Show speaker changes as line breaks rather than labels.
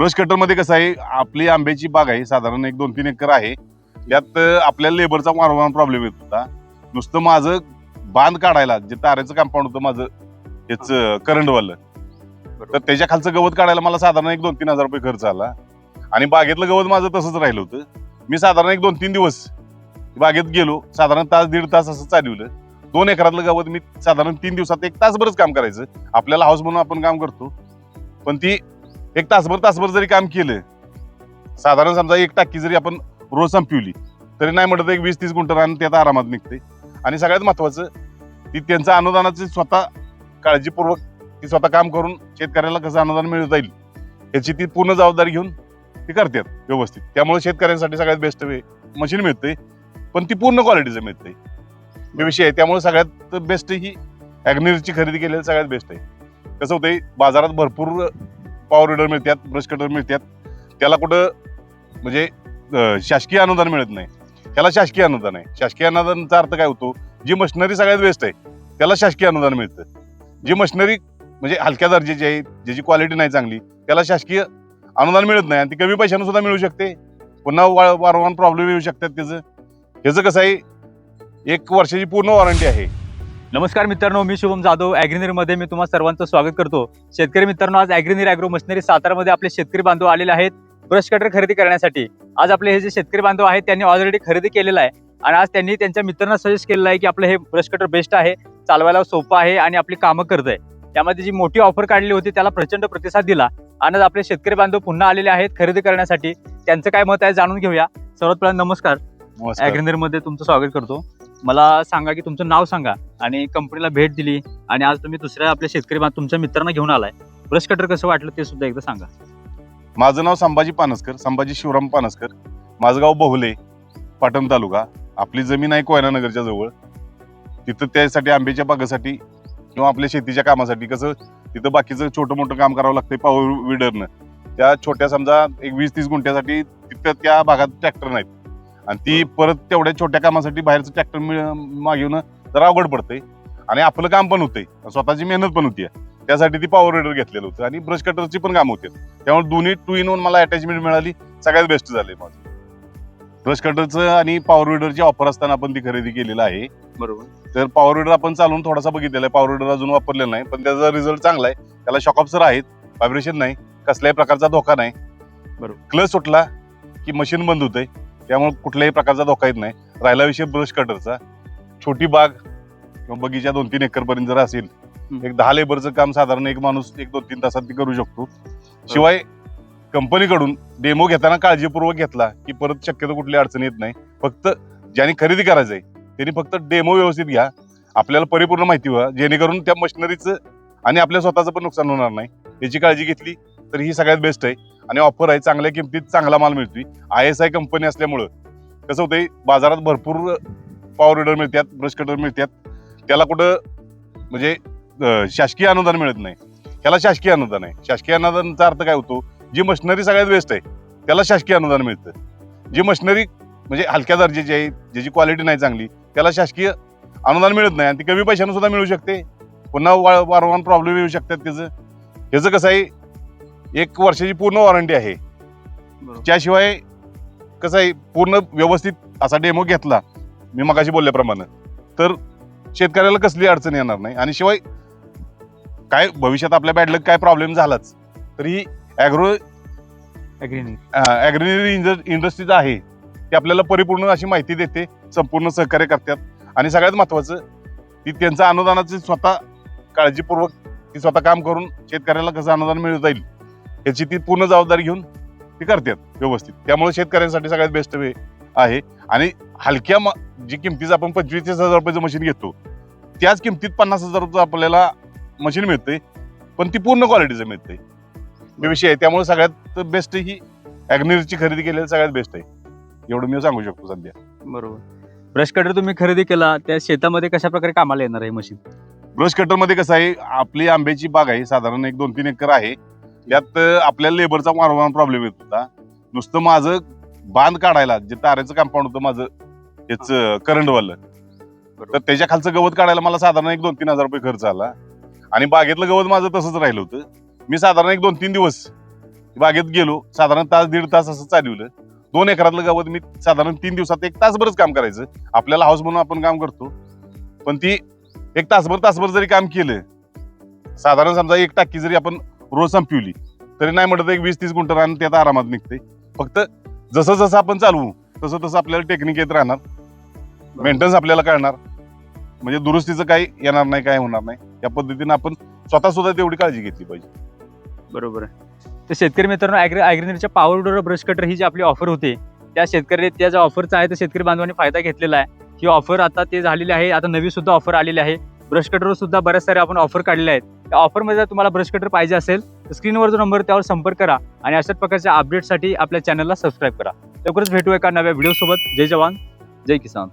Brush कटरमध्ये कसं आहे आपली आंब्याची बाग आहे साधारण एक दोन तीन एकर आहे. यात आपल्याला लेबरचा वारंवार प्रॉब्लेम येत होता. नुसतं माझं बांध काढायला जे तारेचं कंपाऊंड होतं माझं याच करंटवालं तर त्याच्या खालचं गवत काढायला मला साधारण एक दोन तीन हजार रुपये खर्च आला. आणि बागेतलं गवत माझं तसंच राहिलं होतं. मी साधारण एक दोन तीन दिवस बागेत गेलो. साधारण तास दीड तास असं चालवलं. दोन एकरातलं गवत मी साधारण तीन दिवसात एक तासभरच काम करायचं. आपल्याला हाऊस म्हणून आपण काम करतो. पण ती एक तासभर तासभर जरी काम केलं साधारण समजा एक टाकी जरी आपण रोज संपवली तरी नाही म्हणत एक वीस तीस गुंठ रान त्यात आरामात निघते आणि सगळ्यात महत्वाचं ती त्यांचं अनुदानाची स्वतः काळजीपूर्वक ती स्वतः काम करून शेतकऱ्याला कसं अनुदान मिळवता येईल याची ती पूर्ण जबाबदारी घेऊन ती करतात व्यवस्थित. त्यामुळे शेतकऱ्यांसाठी सगळ्यात बेस्ट वे मशीन मिळते पण ती पूर्ण क्वालिटीचं मिळते हे विषय आहे त्यामुळे सगळ्यात बेस्ट ही ॲग्नेरची खरेदी केलेली सगळ्यात बेस्ट आहे. कसं होतंय बाजारात भरपूर पॉवर रिडर मिळतात ब्रश कटर मिळतात. त्याला कुठं म्हणजे शासकीय अनुदान मिळत नाही. त्याला शासकीय अनुदान आहे. शासकीय अनुदानाचा अर्थ काय होतो? जी मशिनरी सगळ्यात बेस्ट आहे त्याला शासकीय अनुदान मिळतं. जी मशिनरी म्हणजे हलक्या दर्जाची आहे ज्याची क्वालिटी नाही चांगली त्याला शासकीय अनुदान मिळत नाही. आणि ती कमी पैशानं सुद्धा मिळू शकते. पुन्हा वा- वारंवार प्रॉब्लेम येऊ शकतात त्याचं. ह्याचं कसं आहे? एक वर्षाची पूर्ण वॉरंटी आहे.
नमस्कार मित्रांनो मी शुभम जाधवमध्ये मी तुम्हा सर्वांचं स्वागत करतो. शेतकरी मित्रांनो आज ॲग्रिनीर ॲग्रो मशिनरी सातारामध्ये आपले शेतकरी बांधव आलेले आहेत ब्रश कटर खरेदी करण्यासाठी. आज आपले हे जे शेतकरी बांधव आहेत त्यांनी ऑलरेडी खरेदी केलेलं आहे. आणि आज त्यांनी त्यांच्या मित्रांना सजेस्ट केलेलं आहे की आपलं हे ब्रश कटर बेस्ट आहे चालवायला सोपं आहे आणि आपली कामं करत आहे त्यामध्ये जी मोठी ऑफर काढली होती त्याला प्रचंड प्रतिसाद दिला. आणि आज आपले शेतकरी बांधव पुन्हा आलेले आहेत खरेदी करण्यासाठी. त्यांचं काय मत आहे जाणून घेऊया. सर्वात पहिला नमस्कार.
नमस्कार.
ॲग्रिनरमध्ये तुमचं स्वागत करतो. मला सांगा की तुमचं नाव सांगा. आणि कंपनीला भेट दिली. आणि आज तुम्ही दुसऱ्या आपल्या शेतकरी तुमच्या मित्रांना घेऊन आलाय. ब्रश कटर कसं वाटलं ते सुद्धा एकदा सांगा.
माझं नाव संभाजी पानसकर संभाजी शिवराम पानसकर. माझं गाव बहुले पाटण तालुका. आपली जमीन आहे कोयना नगरच्या जवळ. तिथं त्यासाठी आंब्याच्या बागेसाठी किंवा आपल्या शेतीच्या कामासाठी कसं तिथं बाकीचं छोटं मोठं काम करावं लागतं पॉवर विडरनं त्या छोट्या समजा एक वीस तीस गुंठ्यासाठी तिथं त्या भागात ट्रॅक्टर नाहीत. आणि ती परत तेवढ्या छोट्या कामासाठी बाहेरचं ट्रॅक्टर मागवणं जरा अवघड पडतंय. आणि आपलं काम पण होतंय. स्वतःची मेहनत पण होती त्यासाठी ती पॉवर रेडर घेतलेलं होतं. आणि ब्रश कटरची पण काम होते त्यामुळे दोन्ही टू इन वन मला अटॅचमेंट मिळाली. सगळ्यात बेस्ट झाले माझं. ब्रश कटरचं आणि पॉवर विडरची ऑफर असताना आपण ती खरेदी केलेलं आहे.
बरोबर.
तर पॉवर विडर आपण चालून थोडासा बघितलेला आहे. पॉवर विडर अजून वापरलेला नाही. पण त्याचा रिझल्ट चांगला आहे. त्याला शॉकअप्सर आहेत. व्हायब्रेशन नाही. कसल्याही प्रकारचा धोका नाही.
बरोबर.
क्लच सुटला की मशीन बंद होते त्यामुळे कुठल्याही प्रकारचा धोका येत नाही. राहिला विषय ब्रश कटरचा. छोटी बाग किंवा बगीचा दोन तीन एकर पर्यंत जर असेल. एक दहा लेबरचं काम साधारण एक माणूस एक दोन तीन तासात करू शकतो. शिवाय कंपनीकडून डेमो घेताना काळजीपूर्वक घेतला की परत शक्यतो कुठली अडचण येत नाही. फक्त ज्यांनी खरेदी करायचंय त्यांनी फक्त डेमो व्यवस्थित घ्या. आपल्याला परिपूर्ण माहिती व्हा जेणेकरून त्या मशिनरीचं आणि आपल्या स्वतःचं पण नुकसान होणार नाही. याची काळजी घेतली तर ही सगळ्यात बेस्ट आहे. आणि ऑफर आहे चांगल्या किमतीत चांगला माल मिळतोय. आय एस आय कंपनी असल्यामुळं कसं होतंय बाजारात भरपूर पॉवर रिडर मिळतात ब्रश कटर मिळतात. त्याला कुठं म्हणजे शासकीय अनुदान मिळत नाही. त्याला शासकीय अनुदान आहे. शासकीय अनुदानाचा अर्थ काय होतो जी मशिनरी सगळ्यात बेस्ट आहे त्याला शासकीय अनुदान मिळतं. जी मशिनरी म्हणजे हलक्या दर्जाची आहे ज्याची क्वालिटी नाही चांगली त्याला शासकीय अनुदान मिळत नाही आणि ती कमी पैशानं सुद्धा मिळू शकते. पुन्हा वा- वारंवार प्रॉब्लेम येऊ शकतात त्याचं. ह्याचं कसं आहे एक वर्षाची पूर्ण वॉरंटी आहे. त्याशिवाय कसं आहे पूर्ण व्यवस्थित असा डेमो घेतला मी मगाशी बोलल्याप्रमाणे तर शेतकऱ्याला कसली अडचण येणार नाही. आणि शिवाय काय भविष्यात आपल्या बॅडलक काय प्रॉब्लेम झालाच तर ही ॲग्रो
ॲग्रिनीर
ॲग्रिनरी इंडस्ट्रीज आहे ती आपल्याला परिपूर्ण अशी माहिती देते संपूर्ण सहकार्य करतात. आणि सगळ्यात महत्वाचं ती त्यांचं अनुदानाची स्वतः काळजीपूर्वक ती स्वतः काम करून शेतकऱ्याला कसं अनुदान मिळवता येईल याची ती पूर्ण जबाबदारी घेऊन ती करतात व्यवस्थित. त्यामुळे शेतकऱ्यांसाठी सगळ्यात बेस्ट वे आहे. आणि हलक्या म- जी किमतीचं आपण पंचवीस तीस हजार रुपयाचं मशीन घेतो त्याच किमतीत पन्नास हजार रुपये आपल्याला मशीन मिळते पण ती पूर्ण क्वालिटीचं मिळते हे विषय आहे. त्यामुळे सगळ्यात बेस्ट ही ॲग्निरची खरेदी केलेली सगळ्यात बेस्ट आहे. एवढं मी सांगू शकतो सध्या.
बरोबर. ब्रश कटर तुम्ही खरेदी केला त्या शेतामध्ये कशा प्रकारे कामाला येणार आहे मशीन
ब्रश कटरमध्ये कसं आहे आपली आंब्याची बाग आहे साधारण एक दोन तीन एकर आहे. यात अं, आपल्याला लेबरचा वारंवार प्रॉब्लेम येत होता. नुसतं माझं बांध काढायला जे तारेचं कंपाऊंड होतं माझं याच करंटवालं तर त्याच्या खालचं गवत काढायला मला साधारण एक दोन तीन हजार रुपये खर्च आला. आणि बागेतलं गवत माझं तसंच राहिलं होतं. मी साधारण एक दोन तीन दिवस बागेत गेलो. साधारण तास दीड तास असं चालवलं. दोन एकरातलं गवत मी साधारण तीन दिवसात एक तासभरच काम करायचं. आपल्याला हाऊस म्हणून आपण काम करतो. पण ती एक तासभर तासभर जरी काम केलं साधारण समजा एक टाकी जरी आपण रोज संपवली. तरी नाही म्हणत एक वीस तीस गुंठ रान त्यात आरामात निघते फक्त जसं जसं आपण चालवू तसं तसं आपल्याला टेक्निक येत राहणार. मेंटेनन्स आपल्याला कळणार. म्हणजे दुरुस्तीचं काही येणार नाही काय होणार नाही. या पद्धतीने आपण स्वतः सुद्धा तेवढी काळजी घेतली पाहिजे.
बरोबर आहे. तर शेतकरी मित्रांनो ॲग्री ॲग्रिनरच्या पॉवर डोर ब्रश कटर ही जी आपली ऑफर होती त्या शेतकरी त्या ज्या ऑफरचा आहे तर शेतकरी बांधवांनी फायदा घेतलेला आहे. ही ऑफर आता ते झालेली आहे. आता नवी सुद्धा ऑफर आलेली आहे. ब्रश कटरवर सुद्धा बऱ्याच साऱ्या आपण ऑफर काढलेल्या आहेत. ऑफरमध्ये जर तुम्हाला ब्रश कटर पाहिजे असेल तर स्क्रीनवर जो नंबर त्यावर संपर्क करा आणि अशाच प्रकारच्या अपडेटसाठी आपल्या चॅनलला सबस्क्राईब करा. लवकरच भेटू एका नव्या व्हिडिओसोबत जय जवान. जय किसान.